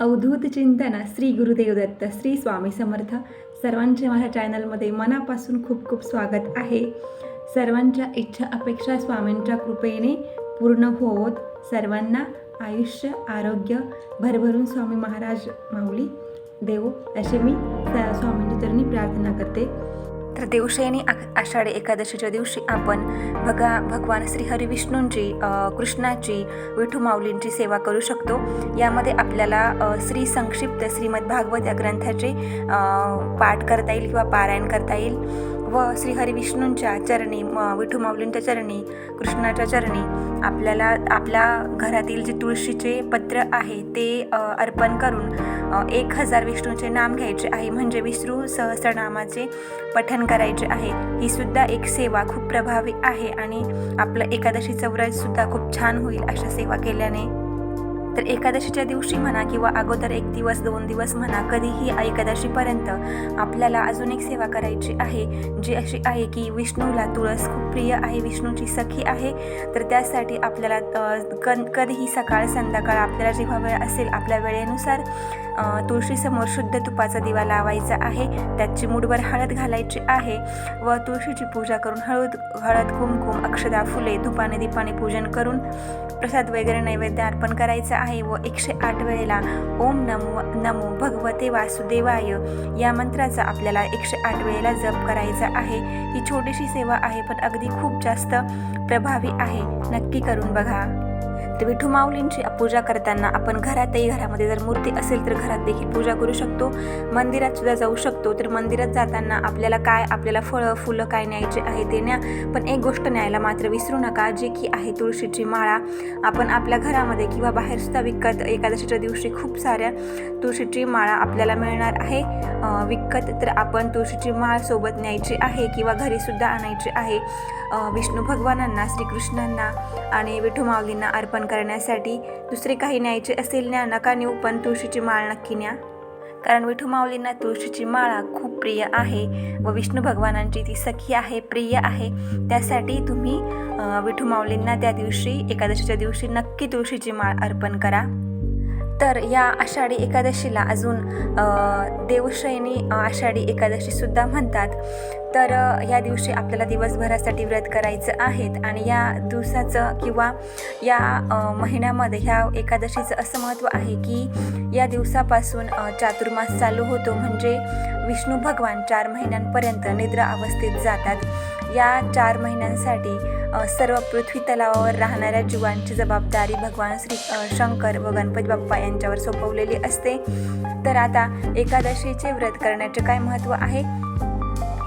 अवधूत चिंतन श्री गुरुदेव दत्त श्री स्वामी समर्थ सर्वांचे माझ्या चॅनलमध्ये मनापासून खूप खूप स्वागत आहे. सर्वांच्या इच्छा अपेक्षा स्वामींच्या कृपेने पूर्ण होत सर्वांना आयुष्य आरोग्य भरभरून स्वामी महाराज माऊली देव असे मी स्वामींच्या चरणी प्रार्थना करते. तर देवशयनी आ आषाढी एकादशीच्या दिवशी आपण भगा भगवान श्री विष्णूंची कृष्णाची विठू माऊलींची सेवा करू शकतो. यामध्ये आपल्याला श्री संक्षिप्त श्रीमद भागवत या ग्रंथाचे पाठ करता येईल किंवा पारायण करता येईल. व श्रीहरी विष्णूंच्या चरणी म- विठू माऊलींच्या चरणी कृष्णाच्या चरणी आपल्याला आपल्या घरातील जे तुळशीचे पत्र आहे ते अर्पण करून एक हजार विष्णूचे नाम घ्यायचे आहे. म्हणजे विष्णू सहस्रनामाचे पठन करायचे आहे. ही सुद्धा एक सेवा खूप प्रभावी आहे आणि आपलं एकादशी सुद्धा खूप छान होईल अशा सेवा केल्याने. तर एकादशीच्या दिवशी म्हणा किंवा अगोदर एक दिवस दोन दिवस म्हणा कधीही एकादशीपर्यंत आपल्याला अजून एक सेवा करायची आहे जी अशी आहे की विष्णूला तुळस खूप प्रिय आहे विष्णूची सखी आहे. तर त्यासाठी आपल्याला कन कधीही सकाळ संध्याकाळ आपल्याला जेव्हा वेळ असेल आपल्या वेळेनुसार तुळशीसमोर शुद्ध तुपाचा दिवा लावायचा आहे. त्यात चिमूटभर हळद घालायची आहे व तुळशीची पूजा करून हळद हळद कुमकुम अक्षदा फुले धुपाने दीपाने पूजन करून प्रसाद वगैरे नैवेद्य अर्पण करायचं आहे व एकशे आठ वेळेला ओम नमो नमो भगवते वासुदेवाय या मंत्राचा आपल्याला एकशे आठ वेळेला जप करायचा आहे. ही छोटीशी सेवा आहे पण अगदी खूप जास्त प्रभावी आहे. नक्की करून बघा. तर विठू माऊलींची पूजा करताना आपण घरातही घरामध्ये जर मूर्ती असेल तर घरात देखील पूजा करू शकतो. मंदिरात सुद्धा जाऊ शकतो. तर मंदिरात जाताना आपल्याला काय आपल्याला फळं फुलं काय न्यायचे आहे ते न्या. पण एक गोष्ट न्यायला मात्र विसरू नका जे की आहे तुळशीची माळा. आपण आपल्या घरामध्ये किंवा बाहेर सुद्धा विकत एकादशीच्या दिवशी खूप साऱ्या तुळशीची माळा आपल्याला मिळणार आहे. विकत तर आपण तुळशीची माळ सोबत न्यायची आहे किंवा घरी सुद्धा आणायची आहे. विष्णू भगवानांना श्रीकृष्णांना आणि विठू माऊलींना अर्पण करण्यासाठी दुसरे काही न्यायचे असेल न्या नका नेऊ पण तुळशीची माळ नक्की न्या. कारण विठू माऊलींना तुळशीची माळा खूप प्रिय आहे व विष्णू भगवानांची ती सखी आहे प्रिय आहे. त्यासाठी तुम्ही विठू माऊलींना त्या दिवशी एकादशीच्या दिवशी नक्की तुळशीची माळ अर्पण करा. तर या आषाढी एकादशीला अजून अ, देवशयनी आषाढी एकादशीसुद्धा म्हणतात. तर या दिवशी आपल्याला दिवसभरासाठी व्रत करायचं आहेत आणि या दिवसाचं किंवा या महिन्यामध्ये ह्या एकादशीचं असं महत्त्व आहे की या दिवसापासून चातुर्मास चालू होतो म्हणजे विष्णू भगवान चार महिन्यांपर्यंत निद्रा अवस्थेत जातात. या चार महिन्यांसाठी सर्व पृथ्वी तलावावर राहणाऱ्या जीवांची जबाबदारी भगवान श्री शंकर व गणपती बाप्पा यांच्यावर सोपवलेली असते. तर आता एकादशीचे व्रत करण्याचे काय महत्त्व आहे?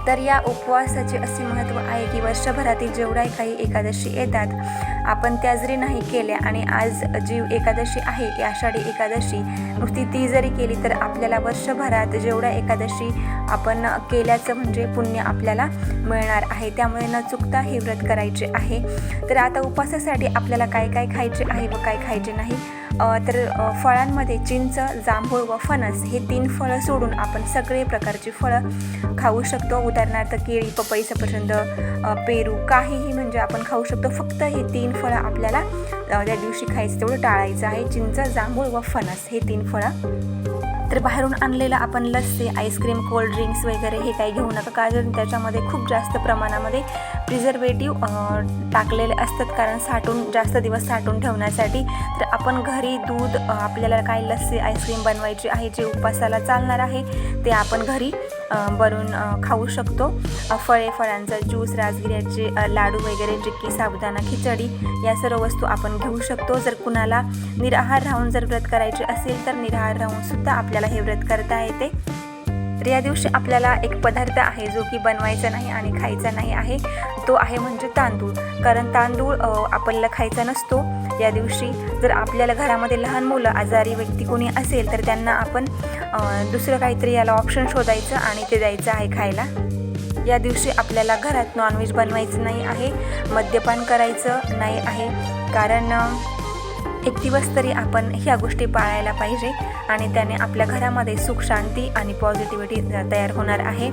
तर या उपवासाचे असे महत्त्व आहे की वर्षभरातील जेवढ्या काही एकादशी येतात आपण त्या जरी नाही केल्या आणि आज जीव एकादशी आहे ही आषाढी एकादशी नुसती ती जरी केली तर आपल्याला वर्षभरात जेवढ्या एकादशी आपण केल्याचं म्हणजे पुण्य आपल्याला मिळणार आहे त्यामुळे न चुकता हे व्रत करायचे आहे. तर आता उपवासासाठी आपल्याला काय काय खायचे आहे व काय खायचे नाही तर फळांमध्ये चिंच जांभूळ व फणस हे तीन फळं सोडून आपण सगळे प्रकारची फळं खाऊ शकतो. उदाहरणार्थ केळी पपई सफरचंद पेरू काहीही म्हणजे आपण खाऊ शकतो. फक्त हे तीन फळं आपल्याला त्या दिवशी खायचं तेवढं टाळायचं आहे. चिंच जांभूळ व फणस हे तीन फळं तर बाहेरून आणलेलं आपण लस्सी आईस्क्रीम कोल्ड ड्रिंक्स वगैरे हे काही घेऊ नका. कारण त्याच्यामध्ये खूप जास्त प्रमाणामध्ये प्रिझर्वेटिव्ह टाकलेले असतात. कारण साठून जास्त दिवस साठून ठेवण्यासाठी. तर आपण घरी दूध आपल्याला काय लस्सी आईस्क्रीम बनवायची आहे जे उपासाला चालणार आहे ते आपण घरी बनवून खाऊ शकतो. फळे फळांचा ज्यूस राजगिऱ्याचे लाडू वगैरे चिक्की साबुदाणा खिचडी या सर्व वस्तू आपण घेऊ शकतो. जर कुणाला निराहार राहून जर व्रत करायचे असेल तर निराहार राहून सुद्धा आपल्याला हे व्रत करता येते. तर या दिवशी आपल्याला एक पदार्थ आहे जो की बनवायचा नाही आणि खायचा नाही आहे. तो आहे म्हणजे तांदूळ. कारण तांदूळ आपल्याला खायचा नसतो. या दिवशी जर आपल्याला घरामध्ये लहान मुलं आजारी व्यक्ती कोणी असेल तर त्यांना आपण दुसरं काहीतरी याला ऑप्शन शोधायचं आणि ते द्यायचं आहे खायला. या दिवशी आपल्याला घरात नॉनव्हेज बनवायचं नाही आहे. मद्यपान करायचं नाही आहे. कारण एक दिवस तरी आपण ह्या गोष्टी पाळायला पाहिजे आणि त्याने आपल्या घरामध्ये सुख शांती आणि पॉझिटिव्हिटी तयार होणार आहे.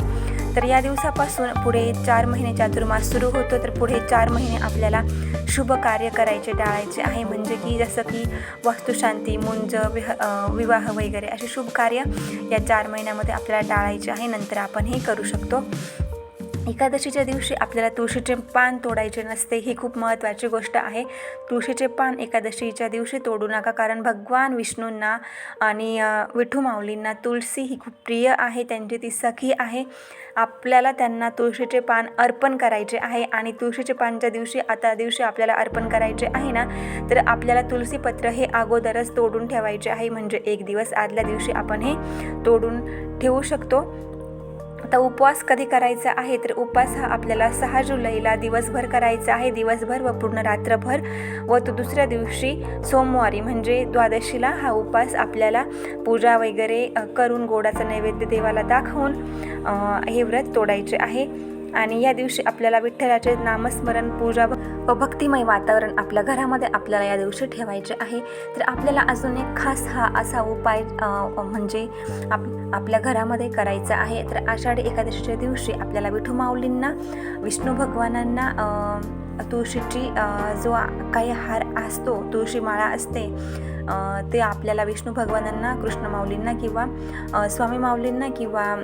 तर या दिवसापासून पुढे चार महिने चातुर्मास सुरू होतो. तर पुढे चार महिने आपल्याला शुभ कार्य करायचे टाळायचे आहे. म्हणजे की जसं की वास्तुशांती मुंज विह विवाह वगैरे असे शुभ कार्य या चार महिन्यामध्ये आपल्याला टाळायचे आहे. नंतर आपण हे करू शकतो. एकादशीच्या दिवशी आपल्याला तुळशीचे पान तोडायचे नसते ही खूप महत्त्वाची गोष्ट आहे. तुळशीचे पान एकादशीच्या दिवशी तोडू नका कारण भगवान विष्णूंना आणि विठू माऊलींना तुळशी ही खूप प्रिय आहे त्यांची ती सखी आहे. आपल्याला त्यांना तुळशीचे पान अर्पण करायचे आहे आणि तुळशीचे पानच्या दिवशी आता दिवशी आपल्याला अर्पण करायचे आहे ना तर आपल्याला तुळशीपत्र हे अगोदरच तोडून ठेवायचे आहे म्हणजे एक दिवस आदल्या दिवशी आपण हे तोडून ठेवू शकतो. आता उपवास कधी करायचा आहे? तर उपवास हा आपल्याला सहा जुलैला दिवसभर करायचा आहे. दिवसभर व पूर्ण रात्रभर व तो दुसऱ्या दिवशी सोमवारी म्हणजे द्वादशीला हा उपवास आपल्याला पूजा वगैरे करून गोडाचा नैवेद्य देवाला दाखवून हे व्रत तोडायचे आहे. आणि या दिवशी आपल्याला विठ्ठलाचे नामस्मरण पूजा व भक्तिमय वातावरण आपल्या घरामध्ये आपल्याला या दिवशी ठेवायचे आहे. तर आपल्याला अजून एक खास हा असा उपाय म्हणजे आप आपल्या घरामध्ये करायचा आहे. तर आषाढी एकादशीच्या दिवशी आपल्याला विठू माऊलींना विष्णू भगवानांना तुळशीची जो काही हार असतो तुळशी माळा असते ते आपल्याला विष्णू भगवानांना कृष्ण माऊलींना किंवा स्वामी माऊलींना किंवा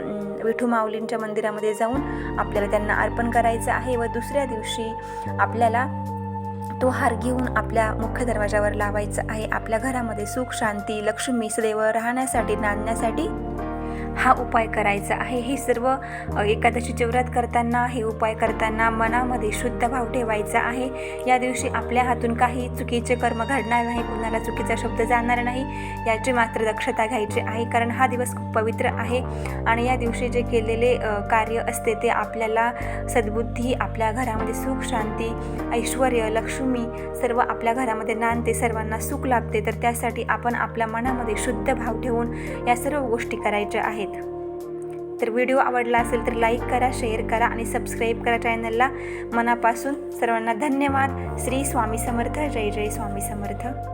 विठू माऊलींच्या मंदिरामध्ये जाऊन आपल्याला त्यांना अर्पण करायचं आहे व दुसऱ्या दिवशी आपल्याला तो हार घेऊन आपल्या मुख्य दरवाजावर लावायचा आहे. आपल्या घरामध्ये सुख शांती लक्ष्मी सदैव राहण्यासाठी नांदण्यासाठी हा उपाय करायचा आहे. हे सर्व अ, एकादशीचे व्रत करताना हे उपाय करताना मनामध्ये शुद्ध भाव ठेवायचा आहे. या दिवशी आपल्या हातून काही चुकीचे कर्म घडणार नाही कुणाला चुकीचा शब्द जाणार नाही याची मात्र दक्षता घ्यायची आहे कारण हा दिवस खूप पवित्र आहे. आणि या दिवशी जे केलेले कार्य असते ते आपल्याला सद्बुद्धी आपल्या घरामध्ये सुख शांती ऐश्वर लक्ष्मी सर्व आपल्या घरामध्ये नांदते सर्वांना सुख लाभते. तर त्यासाठी आपण आपल्या मनामध्ये शुद्ध भाव ठेवून या सर्व गोष्टी करायच्या आहेत. तर व्हिडिओ आवडला असेल तर लाईक करा शेअर करा आणि सबस्क्राईब करा चॅनलला. मनापासून सर्वांना धन्यवाद. श्री स्वामी समर्थ. जय जय स्वामी समर्थ.